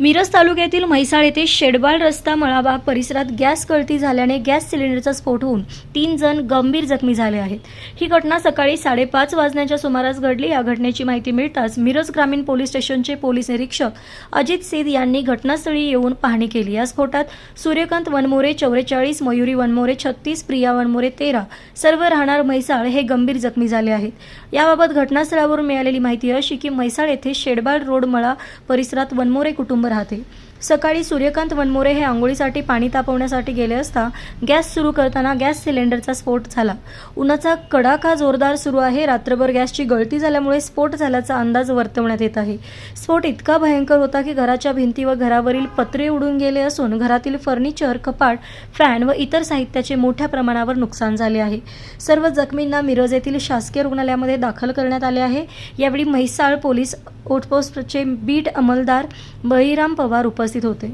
मिरज तालुक्यातील म्हैसाळ येथे शेडबाळ रस्ता मळाबाग परिसरात गॅस गळती झाल्याने गॅस सिलेंडरचा स्फोट होऊन तीन जण गंभीर जखमी झाले आहेत. ही घटना सकाळी साडेपाच वाजण्याच्या सुमारास घडली. या घटनेची माहिती मिळताच मिरज ग्रामीण पोलीस स्टेशनचे पोलीस निरीक्षक अजित सेद यांनी घटनास्थळी येऊन पाहणी केली. या स्फोटात सूर्यकांत वनमोरे चौवेचाळीस मयुरी वनमोरे छत्तीस प्रिया वनमोरे तेरा सर्व राहणार म्हैसाळ हे गंभीर जखमी झाले आहेत. याबाबत घटनास्थळावरून मिळालेली माहिती अशी की म्हैसाळ येथे शेडबाळ रोड मळा परिसरात वनमोरे कुटुंब राहते. सकाळी सूर्यकांत वनमोरे हे आंघोळीसाठी पाणी तापवण्यासाठी गेले असता गॅस सुरू करताना गॅस सिलेंडरचा स्फोट झाला. उन्हाचा कडाका जोरदार सुरू आहे. रात्रभर गॅसची गळती झाल्यामुळे स्फोट झाल्याचा अंदाज वर्तवण्यात येत आहे. स्फोट इतका भयंकर होता की घराच्या भिंती व घरावरील पत्रे उडून गेले असून घरातील फर्निचर कपाट फॅन व इतर साहित्याचे मोठ्या प्रमाणावर नुकसान झाले आहे. सर्व जखमींना मिरज येथील शासकीय रुग्णालयामध्ये दाखल करण्यात आले आहे. यावेळी म्हैसाळ पोलीस आउटपोस्टचे बीट अंमलदार बळी बळीराम पवार उपस्थित होते.